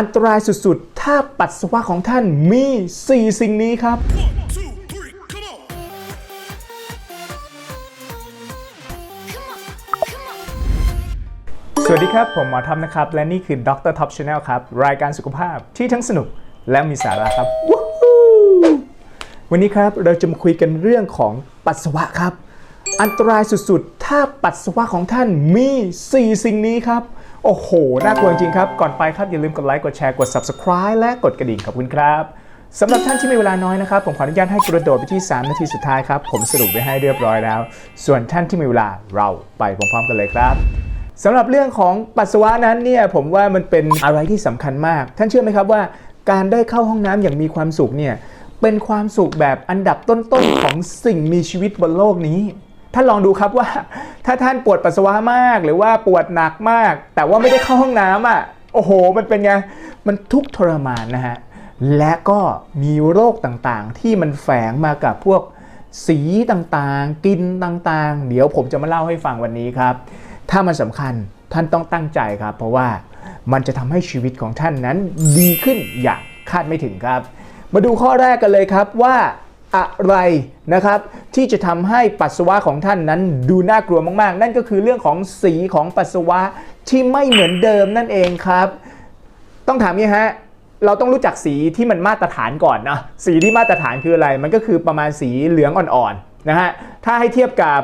อันตรายสุดๆ ถ้าปัสสาวะของท่านมี 4 สิ่งนี้ครับ One, two, สวัสดีครับ ผมหมอทอมนะครับ และนี่คือ Dr. Top Channel ครับ รายการสุขภาพที่ทั้งสนุกและมีสาระครับ วันนี้ครับเราจะมาคุยกันเรื่องของปัสสาวะครับ อันตรายสุดๆ ถ้าปัสสาวะของท่านมี 4 สิ่งนี้ครับ โอ้โห น่ากลัวจริงครับ ก่อนไปครับ อย่าลืมกดไลค์ กดแชร์ กด Subscribe และกดกระดิ่งขอบคุณครับสำหรับท่านที่มีเวลาน้อยนะครับ ผมขออนุญาตให้กระโดดไปที่ 3 นาทีสุดท้ายครับ ผมสรุปไว้ให้เรียบร้อยแล้ว ส่วนท่านที่มีเวลาเราไปพร้อมๆกันเลยครับสำหรับเรื่องของปัสสาวะนั้นเนี่ยผมว่ามันเป็นอะไรที่สำคัญมาก ท่านเชื่อไหมครับว่า การได้เข้าห้องน้ำอย่างมีความสุขเนี่ยเป็นความสุขแบบอันดับต้นๆของสิ่งมีชีวิตบนโลกนี้ ท่านลองดูครับว่าถ้าท่านปวดปัสสาวะมากหรือว่าปวดหนักมาก แต่ว่าไม่ได้เข้าห้องน้ำอะโอ้โห มันเป็นไง มันทุกข์ทรมานนะฮะ และก็มีโรคต่างๆ ที่มันแฝงมากับพวกสีต่างๆ กินต่างๆ เดี๋ยวผมจะมาเล่าให้ฟังวันนี้ครับ ถ้ามันสำคัญท่านต้องตั้งใจครับ เพราะว่ามันจะทำให้ชีวิตของท่านนั้นดีขึ้นอย่างคาดไม่ถึงครับ มาดูข้อแรกกันเลยครับว่า อะไรนะครับ ที่จะทำให้ปัสสาวะของท่านนั้นดูน่ากลัวมาก ๆ นั่นก็คือเรื่องของสีของปัสสาวะที่ไม่เหมือนเดิมนั่นเองครับ ต้องถามนี้ฮะเราต้องรู้จักสีที่มันมาตรฐานก่อนนะสีที่มาตรฐานคืออะไร มันก็คือประมาณสีเหลืองอ่อนๆนะฮะถ้าให้เทียบกับ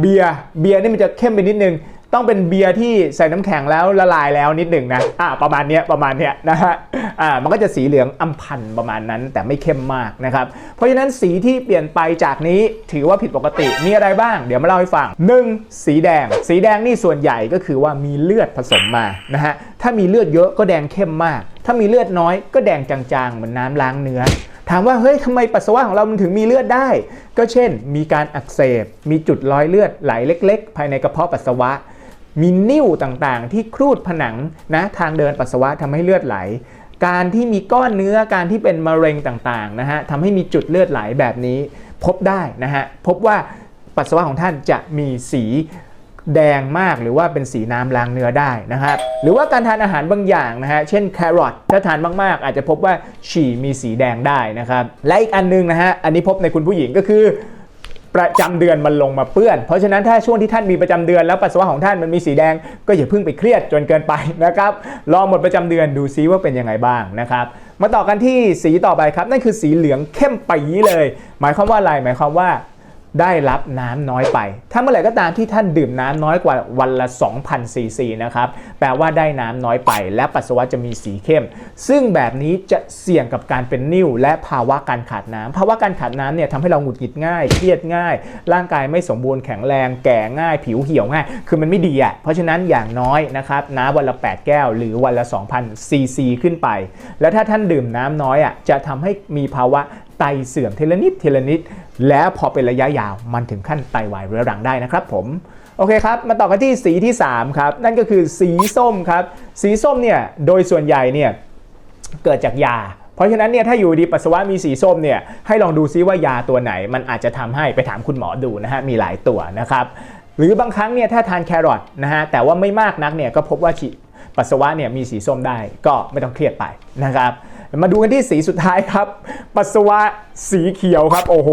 เบียร์เบียร์นี่มันจะเข้มไปนิดนึง ต้องเป็นเบียร์ที่ใส่น้ำแข็งแล้วละลายแล้วนิดหนึ่งนะอ่าประมาณเนี้ยประมาณเนี้ยนะฮะอ่ามันก็จะสีเหลืองอำพันประมาณนั้น แต่ไม่เข้มมากนะครับเพราะฉะนั้นสีที่เปลี่ยนไปจากนี้ถือว่าผิดปกติมีอะไรบ้าง เดี๋ยวมาเล่าให้ฟัง 1. สีแดง สีแดงนี่ส่วนใหญ่ก็คือว่ามีเลือดผสมมานะฮะถ้ามีเลือดเยอะก็แดงเข้มมาก ถ้ามีเลือดน้อยก็แดงจางๆเหมือนน้ำล้างเนื้อถามว่าเฮ้ยทำไมปัสสาวะของเรามันถึงมีเลือดได้ ก็เช่น มีการอักเสบ มีจุดรอยเลือดไหลเล็ก ๆ ภายในกระเพาะปัสสาวะ มีนิ่วต่างๆ ที่ครูดผนังนะทางเดินปัสสาวะทำให้เลือดไหล การที่มีก้อนเนื้อการที่เป็นมะเร็งต่างๆนะฮะทำให้มีจุดเลือดไหลแบบนี้ พบได้นะฮะพบว่าปัสสาวะของท่านจะมีสีแดงมากหรือว่าเป็นสีน้ำล้างเนื้อได้นะครับหรือว่าการทานอาหารบางอย่างนะฮะเช่นแครอทถ้าทานมากๆ อาจจะพบว่าฉี่มีสีแดงได้นะครับและอีกอันนึงนะฮะอันนี้พบในคุณผู้หญิงก็คือ ประจำเดือนมันลงมาเปื้อน เพราะฉะนั้นถ้าช่วงที่ท่านมีประจำเดือนแล้วปัสสาวะของท่านมันมีสีแดง ก็อย่าเพิ่งไปเครียดจนเกินไปนะครับรอหมดประจำเดือนดูซิว่าเป็นยังไงบ้างนะครับมาต่อกันที่สีต่อไปครับ นั่นคือสีเหลืองเข้มปีเลย หมายความว่าอะไรหมายความว่าได้รับน้ำน้อยไป ถ้าเมื่อไหร่ก็ตามที่ท่านดื่มน้ำน้อยกว่าวันละ 2,000ซีซีนะครับแปลว่าได้น้ำน้อยไป และปัสสาวะจะมีสีเข้ม ซึ่งแบบนี้จะเสี่ยงกับการเป็นนิ่ว และภาวะการขาดน้ำภาวะการขาดน้ำเนี่ยทำให้เราหงุดหงิดง่าย เครียดง่าย ร่างกายไม่สมบูรณ์แข็งแรงแก่ง่าย ผิวเหี่ยวง่าย คือมันไม่ดีอะ เพราะฉะนั้นอย่างน้อยนะครับน้ำวันละ 8 แก้ว หรือวันละ 2,000ซีซีขึ้นไป แล้วถ้าท่านดื่มน้ำน้อยอะจะทำให้มีภาวะไตเสื่อมเทีลนิดเทีลนิดแล้วพอเป็นระยะยาวมันถึงขั้นไตวายเรื้อรังได้นะครับผม โอเคครับ มาต่อกันที่สีที่ 3 ครับ นั่นก็คือสีส้มครับ สีส้มเนี่ยโดยส่วนใหญ่เนี่ยเกิดจากยา เพราะฉะนั้นเนี่ยถ้าอยู่ดีปัสสาวะมีสีส้มเนี่ยให้ลองดูซิว่ายาตัวไหน มันอาจจะทำให้ไปถามคุณหมอดูนะฮะมีหลายตัวนะครับหรือบางครั้งเนี่ยถ้าทานแครอทนะฮะแต่ว่าไม่มากนักเนี่ยก็พบว่าฉีปัสสาวะเนี่ยมีสีส้มได้ก็ไม่ต้องเครียดไปนะครับ มาดูกันที่สีสุดท้ายครับ ปัสสาวะสีเขียวครับ โอ้โห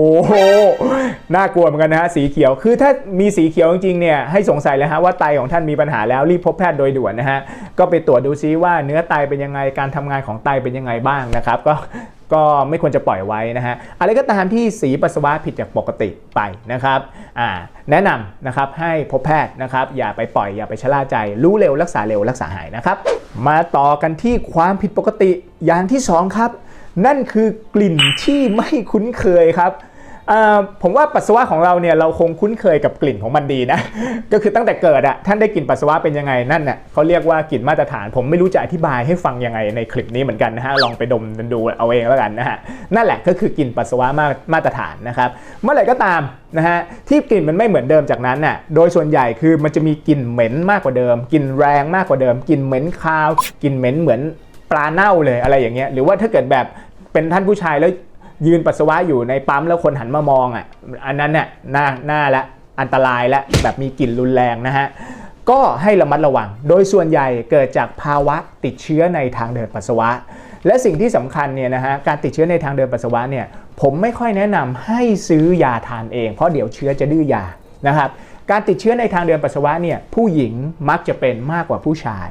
น่ากลัวเหมือนกันนะฮะ สีเขียว คือถ้ามีสีเขียวจริงๆเนี่ย ให้สงสัยเลยฮะว่าไตของท่านมีปัญหาแล้วรีบพบแพทย์โดยด่วนนะฮะ ก็ไปตรวจดูซิว่าเนื้อไตเป็นยังไง การทำงานของไตเป็นยังไงบ้างนะครับ ก็ ก็ไม่ควรจะปล่อยไว้นะฮะอะไรก็ตามที่สีปัสสาวะผิดจากปกติไปนะครับแนะนำนะครับให้พบแพทย์นะครับอย่าไปปล่อยอย่าไปชะล่าใจ รู้เร็วรักษาเร็วรักษาหายนะครับ มาต่อกันที่ความผิดปกติอย่างที่สองครับ นั่นคือกลิ่นที่ไม่คุ้นเคยครับ ผมว่าปัสสาวะของเราเนี่ยเราคงคุ้นเคยกับกลิ่นของมันดีนะ ก็คือตั้งแต่เกิดอะท่านได้กลิ่นปัสสาวะเป็นยังไงนั่นน่ะเขาเรียกว่ากลิ่นมาตรฐาน ผมไม่รู้จะอธิบายให้ฟังยังไงในคลิปนี้เหมือนกันนะฮะลองไปดมดูเอาเองแล้วกันนะฮะนั่นแหละก็คือกลิ่นปัสสาวะมามาตรฐานนะครับเมื่อไหร่ก็ตามนะฮะที่กลิ่นมันไม่เหมือนเดิมจากนั้นน่ะโดยส่วนใหญ่คือมันจะมีกลิ่นเหม็นมากกว่าเดิมกลิ่นแรงมากกว่าเดิมกลิ่นเหม็นคาวกลิ่นเหม็นเหมือนปลาเน่าเลยอะไรอย่างเงี้ยหรือว่าถ้าเกิดแบบเป็นท่านผู้ชายแล้ว ยืนปัสสาวะอยู่ในปั๊มแล้วคนหันมามองอะอันนั้นเนี่ยน่าหน่าละอันตรายและแบบมีกลิ่นรุนแรงนะฮะก็ให้ระมัดระวัง โดยส่วนใหญ่เกิดจากภาวะติดเชื้อในทางเดินปัสสาวะ และสิ่งที่สำคัญเนี่ยนะฮะการติดเชื้อในทางเดินปัสสาวะเนี่ยผมไม่ค่อยแนะนำให้ซื้อยาทานเอง เพราะเดี๋ยวเชื้อจะดื้อยานะครับการติดเชื้อในทางเดินปัสสาวะเนี่ยผู้หญิงมักจะเป็นมากกว่าผู้ชาย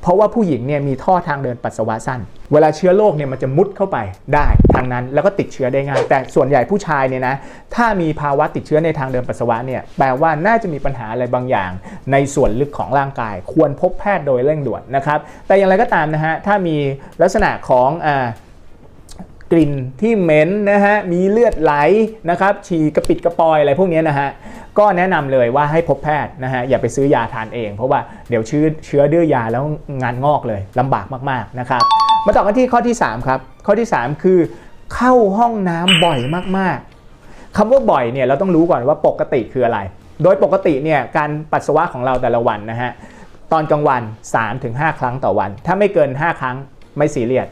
เพราะว่าผู้หญิงเนี่ยมีท่อทางเดินปัสสาวะสั้น เวลาเชื้อโรคเนี่ยมันจะมุดเข้าไปได้ทางนั้นแล้วก็ติดเชื้อได้ง่าย แต่ส่วนใหญ่ผู้ชายเนี่ยนะถ้ามีภาวะติดเชื้อในทางเดินปัสสาวะเนี่ยแปลว่าน่าจะมีปัญหาอะไรบางอย่าง ในส่วนลึกของร่างกาย ควรพบแพทย์โดยเร่งด่วนนะครับแต่อย่างไรก็ตามนะฮะถ้ามีลักษณะของอ่า กลิ่นที่เหม็นนะฮะมีเลือดไหลนะครับฉี่กระปิดกระปอยอะไรพวกนี้นะฮะก็แนะนำเลยว่าให้พบแพทย์นะฮะอย่าไปซื้อยาทานเอง เพราะว่าเดี๋ยวเชื้อเชื้อดื้อยาแล้วงานงอกเลยลำบากมากๆนะครับมาต่อกันที่ข้อที่ 3 ครับ ข้อที่ 3 คือ เข้าห้องน้ำบ่อยมากๆคำว่าบ่อยเนี่ยเราต้องรู้ก่อนว่าปกติคืออะไร โดยปกติเนี่ยการปัสสาวะของเราแต่ละวันนะฮะตอนกลางวัน 3-5 ครั้งต่อวัน ถ้าไม่เกิน 5 ครั้งไม่ซีเรียส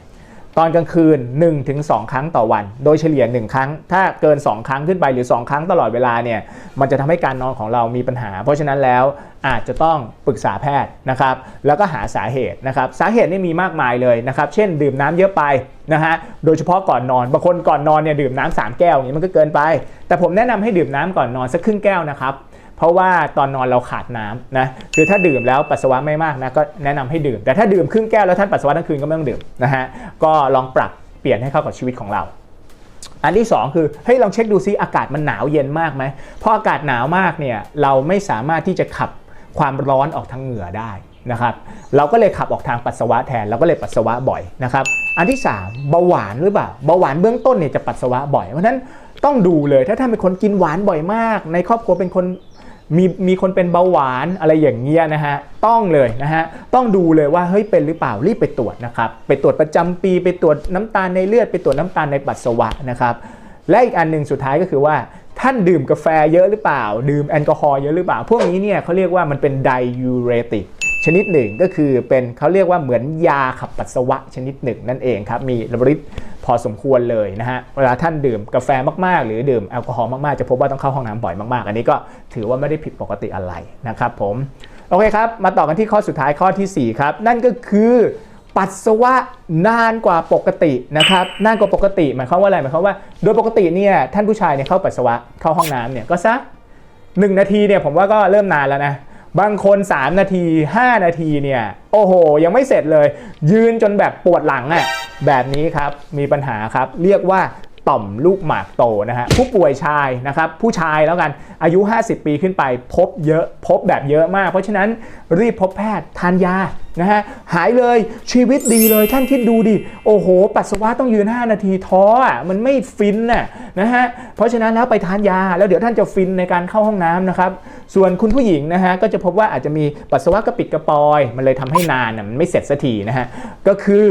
ตอนกลางคืน 1-2 ครั้งต่อวัน โดยเฉลี่ย 1 ครั้ง ถ้าเกิน 2 ครั้งขึ้นไปหรือ 2 ครั้งตลอดเวลาเนี่ยมันจะทำให้การนอนของเรามีปัญหา เพราะฉะนั้นแล้วอาจจะต้องปรึกษาแพทย์นะครับแล้วก็หาสาเหตุนะครับสาเหตุนี่มีมากมายเลยนะครับเช่น ดื่มน้ำเยอะไปนะฮะโดยเฉพาะก่อนนอนบางคนก่อนนอนเนี่ยดื่มน้ำสามแก้วอย่างนี้มันก็เกินไป แต่ผมแนะนำให้ดื่มน้ำก่อนนอนสักครึ่งแก้วนะครับ เพราะว่าตอนนอนเราขาดน้ำนะคือถ้าดื่มแล้วปัสสาวะไม่มากนะก็แนะนำให้ดื่ม แต่ถ้าดื่มครึ่งแก้วแล้วท่านปัสสาวะทั้งคืนก็ไม่ต้องดื่มนะฮะก็ลองปรับเปลี่ยนให้เข้ากับชีวิตของเราอันที่ 2 คือเฮ้ยลองเช็คดูซิอากาศมันหนาวเย็นมากไหมเพราะอากาศหนาวมากเนี่ยเราไม่สามารถที่จะขับความร้อนออกทางเหงื่อได้นะครับเราก็เลยขับออกทางปัสสาวะแทนเราก็เลยปัสสาวะบ่อยนะครับอันที่ 3 เบาหวานหรือเปล่าเบาหวานเบื้องต้นเนี่ยจะปัสสาวะบ่อยเพราะฉะนั้นต้องดูเลยถ้าท่านเป็นคนกินหวานบ่อยมาก ในครอบครัวเป็นคน มีมีคนเป็นเบาหวานอะไรอย่างเงี้ยนะฮะต้องเลยนะฮะต้องดูเลยว่าเฮ้ยเป็นหรือเปล่ารีบไปตรวจนะครับไปตรวจประจำปี ไปตรวจน้ำตาลในเลือดไปตรวจน้ำตาลในปัสสาวะนะครับและอีกอันหนึ่งสุดท้ายก็คือว่าท่านดื่มกาแฟเยอะหรือเปล่า ดื่มแอลกอฮอล์เยอะหรือเปล่า พวกนี้เนี่ยเขาเรียกว่ามันเป็นไดยูเรติก ชนิดหนึ่งก็คือเป็นเขาเรียกว่าเหมือนยาขับปัสสาวะชนิดหนึ่งนั่นเองครับ มีฤทธิ์พอสมควรเลยนะฮะเวลาท่านดื่มกาแฟมากๆ หรือดื่มแอลกอฮอล์มากๆ จะพบว่าต้องเข้าห้องน้ำบ่อยมากๆ อันนี้ก็ถือว่าไม่ได้ผิดปกติอะไรนะครับผมโอเคครับ มาต่อกันที่ข้อสุดท้ายข้อทีสี่ 4 ครับ นั่นก็คือปัสสาวะนานกว่าปกตินะครับนานกว่าปกติหมายความว่าอะไรหมายความว่าโดยปกติเนี่ยท่านผู้ชายเนี่ยเข้าปัสสาวะเข้าห้องน้ำเนี่ยก็สักหนึ่งนาทีเนี่ยผมว่าก็เริ่มนานแล้วนะ บางคน 3 นาที 5 นาทีเนี่ย โอ้โห ยังไม่เสร็จเลย ยืนจนแบบปวดหลังอะ่ะแบบนี้ครับมีปัญหาครับ เรียกว่า ต่อมลูกหมากโตนะฮะผู้ป่วยชายนะครับผู้ชายแล้วกันอายุ 50 ปีขึ้นไปพบเยอะพบแบบเยอะมาก เพราะฉะนั้นรีบพบแพทย์ทานยานะฮะหายเลยชีวิตดีเลยท่านคิดดูดิ โอ้โห ปัสสาวะต้องยืน 5 นาทีท้ออะมันไม่ฟินน่ะนะฮะเพราะฉะนั้นแล้วไปทานยาแล้วเดี๋ยวท่านจะฟินในการเข้าห้องน้ำนะครับ ส่วนคุณผู้หญิงนะฮะก็จะพบว่าอาจจะมีปัสสาวะกระปิดกระปอย มันเลยทำให้นานมันไม่เสร็จสักทีนะฮะก็คือ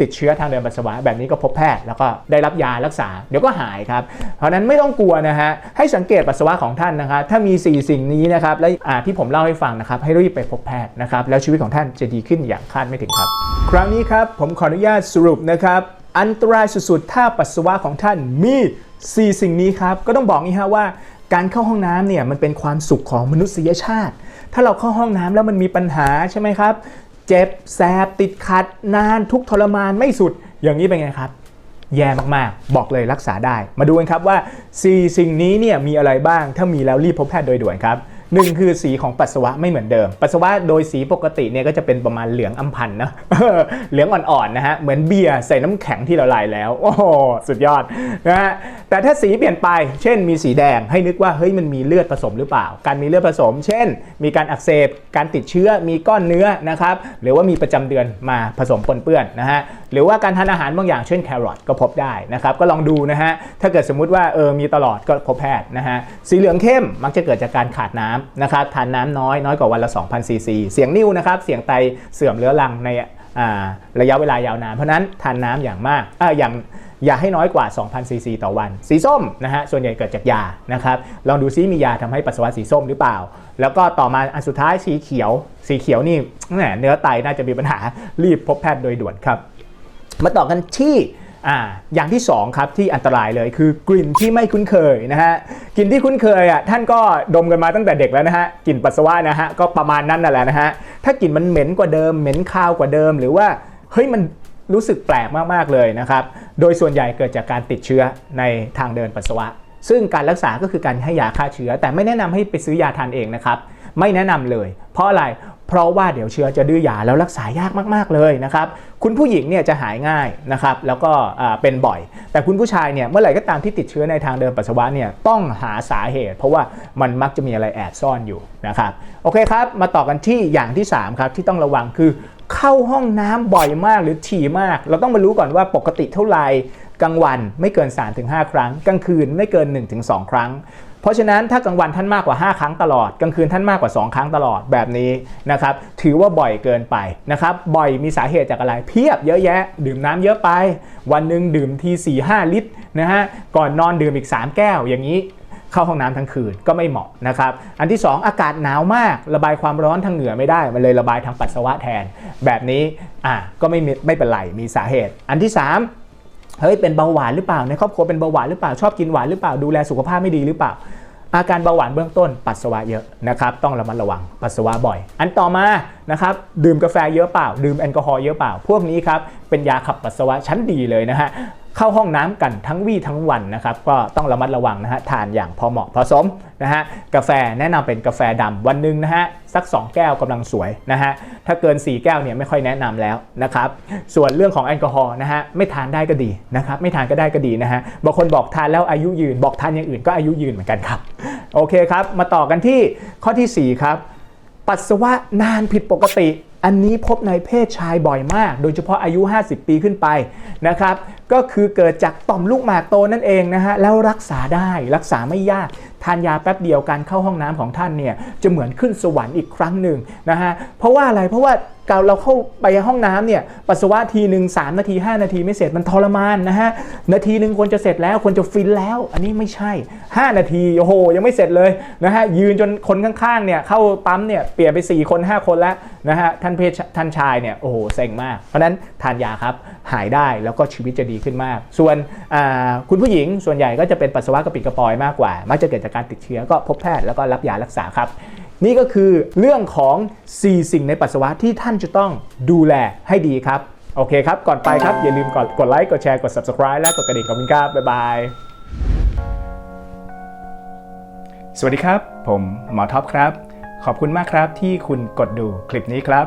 ติดเชื้อทางเดินปัสสาวะแบบนี้ก็พบแพทย์แล้วก็ได้รับยารักษาเดี๋ยวก็หายครับ เพราะนั้นไม่ต้องกลัวนะฮะให้สังเกตปัสสาวะของท่านนะครับถ้ามี 4 สิ่งนี้นะครับและอ่าที่ผมเล่าให้ฟังนะครับให้รีบไปพบแพทย์นะครับแล้วชีวิตของท่านจะดีขึ้นอย่างคาดไม่ถึงครับ ครั้งนี้ครับผมขออนุญาตสรุปนะครับอันตรายสุดๆถ้าปัสสาวะของท่านมี 4 สิ่งนี้ครับก็ต้องบอกงี้ฮะว่าการเข้าห้องน้ำเนี่ยมันเป็นความสุขของมนุษยชาติ ถ้าเราเข้าห้องน้ำแล้วมันมีปัญหาใช่ไหมครับ เจ็บแสบติดขัด นานทุกทรมานไม่สุด อย่างนี้เป็นไงครับ แย่มากๆ บอกเลยรักษาได้ มาดูกันครับว่า 4 สิ่งนี้เนี่ยมีอะไรบ้าง ถ้ามีแล้วรีบพบแพทย์โดยด่วนครับ หนึ่งคือสีของปัสสาวะไม่เหมือนเดิม ปัสสาวะโดยสีปกติเนี่ยก็จะเป็นประมาณเหลืองอำพันนะเหลืองอ่อนๆนะฮะเหมือนเบียร์ใส่น้ำแข็งที่ละลายแล้ว โอ้โสุดยอดนะฮะแต่ถ้าสีเปลี่ยนไป เช่นมีสีแดงให้นึกว่าเฮ้ยมันมีเลือดผสมหรือเปล่า การมีเลือดผสม เช่น มีการอักเสบการติดเชื้อมีก้อนเนื้อนะครับหรือว่ามีประจำเดือนมาผสมปนเปื้อนนะฮะหรือว่าการทานอาหารบางอย่างเช่นแครอทก็พบได้นะครับก็ลองดูนะฮะถ้าเกิดสมมุติว่าเออมีตลอดก็พบแพทย์นะฮะสีเหลืองเข้มมักจะเกิดจากการขาดน้ำนะครับทานน้ำน้อยน้อยกว่าวันละ 2,000ซีซีเสียงนิ่วนะครับเสียงไตเสื่อมเรื้อรังในระยะเวลายาวนานเพราะนั้นทานน้ำอย่างมากเอออย่างอย่าให้น้อยกว่า 2,000ซีซีต่อวัน สีส้มนะฮะ ส่วนใหญ่เกิดจากยา นะครับ ลองดูซิมียาทำให้ปัสสาวะสีส้มหรือเปล่า แล้วก็ต่อมาอันสุดท้ายสีเขียว สีเขียวนี่เนื้อไตน่าจะมีปัญหา รีบพบแพทย์โดยด่วนครับ มาต่อกันที่อ่าอย่างที่2ครับที่อันตรายเลยคือกลิ่นที่ไม่คุ้นเคยนะฮะกลิ่นที่คุ้นเคยอะท่านก็ดมกันมาตั้งแต่เด็กแล้วนะฮะกลิ่นปัสสาวะนะฮะก็ประมาณนั้นนั่นแหละนะฮะถ้ากลิ่นมันเหม็นกว่าเดิมเหม็นคาวกว่าเดิม หรือว่าเฮ้ยมันรู้สึกแปลกมากๆเลยนะครับโดยส่วนใหญ่เกิดจากการติดเชื้อในทางเดินปัสสาวะ ซึ่งการรักษาก็คือการให้ยาฆ่าเชื้อ แต่ไม่แนะนำให้ไปซื้อยาทานเองนะครับไม่แนะนำเลย เพราะอะไร เพราะว่าเดี๋ยวเชื้อจะดื้อยาแล้วรักษายากมากๆเลยนะครับคุณผู้หญิงเนี่ยจะหายง่ายนะครับแล้วก็เป็นบ่อย แต่คุณผู้ชายเนี่ยเมื่อไหร่ก็ตามที่ติดเชื้อในทางเดินปัสสาวะเนี่ยต้องหาสาเหตุ เพราะว่ามันมักจะมีอะไรแอบซ่อนอยู่นะครับโอเคครับมาต่อกันที่อย่างที่3ครับที่ต้องระวังคือเข้าห้องน้ำบ่อยมากหรือถี่มาก เราต้องมารู้ก่อนว่าปกติเท่าไหร่กลางวันไม่เกิน 3-5 ครั้ง กลางคืนไม่เกิน 1-2 ครั้ง เพราะฉะนั้นถ้ากลางวันท่านมากกว่า 5 ครั้งตลอด กลางคืนท่านมากกว่า 2 ครั้งตลอดแบบนี้นะครับถือว่าบ่อยเกินไปนะครับบ่อยมีสาเหตุจากอะไร เพียบเยอะแยะ ดื่มน้ำเยอะไป วันหนึ่งดื่มที4-5 ลิตรนะฮะก่อนนอนดื่มอีก 3 แก้วอย่างนี้เข้าห้องน้ำทั้งคืนก็ไม่เหมาะนะครับ อันที่ 2 อากาศหนาวมาก ระบายความร้อนทางเหงื่อไม่ได้ มันเลยระบายทางปัสสาวะแทน แบบนี้อะก็ไม่ไม่เป็นไรมีสาเหตุ อันที่ 3 เฮ้ยเป็นเบาหวานหรือเปล่าในครอบครัวเป็นเบาหวานหรือเปล่าชอบกินหวานหรือเปล่าดูแลสุขภาพไม่ดีหรือเปล่า อาการเบาหวานเบื้องต้นปัสสาวะเยอะนะครับต้องระมัดระวังปัสสาวะบ่อย อันต่อมานะครับดื่มกาแฟเยอะเปล่า ดื่มแอลกอฮอล์เยอะเปล่า พวกนี้ครับเป็นยาขับปัสสาวะชั้นดีเลยนะฮะ เข้าห้องน้ำกันทั้งวี่ทั้งวันนะครับก็ต้องระมัดระวังนะฮะทานอย่างพอเหมาะพอสมนะฮะกาแฟแนะนำเป็นกาแฟดำวันหนึ่งนะฮะสัก 2 แก้วกำลังสวยนะฮะถ้าเกิน 4 แก้วเนี่ยไม่ค่อยแนะนำแล้วนะครับส่วนเรื่องของแอลกอฮอล์นะฮะไม่ทานได้ก็ดีนะครับไม่ทานก็ได้ก็ดีนะฮะบางคนบอกทานแล้วอายุยืน บอกทานอย่างอื่นก็อายุยืนเหมือนกันครับโอเคครับมาต่อกันที่ข้อทีสี่4 ครับปัสสาวะนานผิดปกติ อันนี้พบในเพศชายบ่อยมาก โดยเฉพาะอายุ 50 ปีขึ้นไปนะครับ ก็คือเกิดจากต่อมลูกหมากโตนั่นเองนะฮะแล้วรักษาได้รักษาไม่ยาก ทานยาแป๊บเดียวการเข้าห้องน้ำของท่านเนี่ยจะเหมือนขึ้นสวรรค์อีกครั้งหนึ่งนะฮะเพราะว่าอะไรเพราะว่าเราเข้าไปห้องน้ำเนี่ยปัสสาวะทีหนึ่ง3นาที 5 นาทีไม่เสร็จมันทรมานนะฮะนาทีหนึ่งควรจะเสร็จแล้วควรจะฟินแล้ว อันนี้ไม่ใช่ 5 นาทีโอ้โหยังไม่เสร็จเลยนะฮะยืนจนคนข้างๆเนี่ยเข้าปั๊มเนี่ยเปลี่ยนไป 4 คน 5 คนแล้วนะฮะท่านเพศท่านชายเนี่ยโอ้โหเซ็งมาก เพราะนั้นทานยาครับหายได้แล้วก็ชีวิตจะดีขึ้นมาก ส่วนคุณผู้หญิงส่วนใหญ่ก็จะเป็นปัสสาวะกระปิดกระปอยมากกว่า มักจะเกิดจากการติดเชื้อก็พบแพทย์แล้วก็รับยารักษาครับ นี่ก็คือเรื่องของ 4 สิ่งในปัสสาวะที่ท่านจะต้องดูแลให้ดีครับ โอเคครับ ก่อนไปครับ อย่าลืมกดกดไลค์กดแชร์กด subscribe และกดกระดิ่งขอบคุณครับบ๊ายบาย สวัสดีครับ ผมหมอท็อปครับ ขอบคุณมากครับที่คุณกดดูคลิปนี้ครับ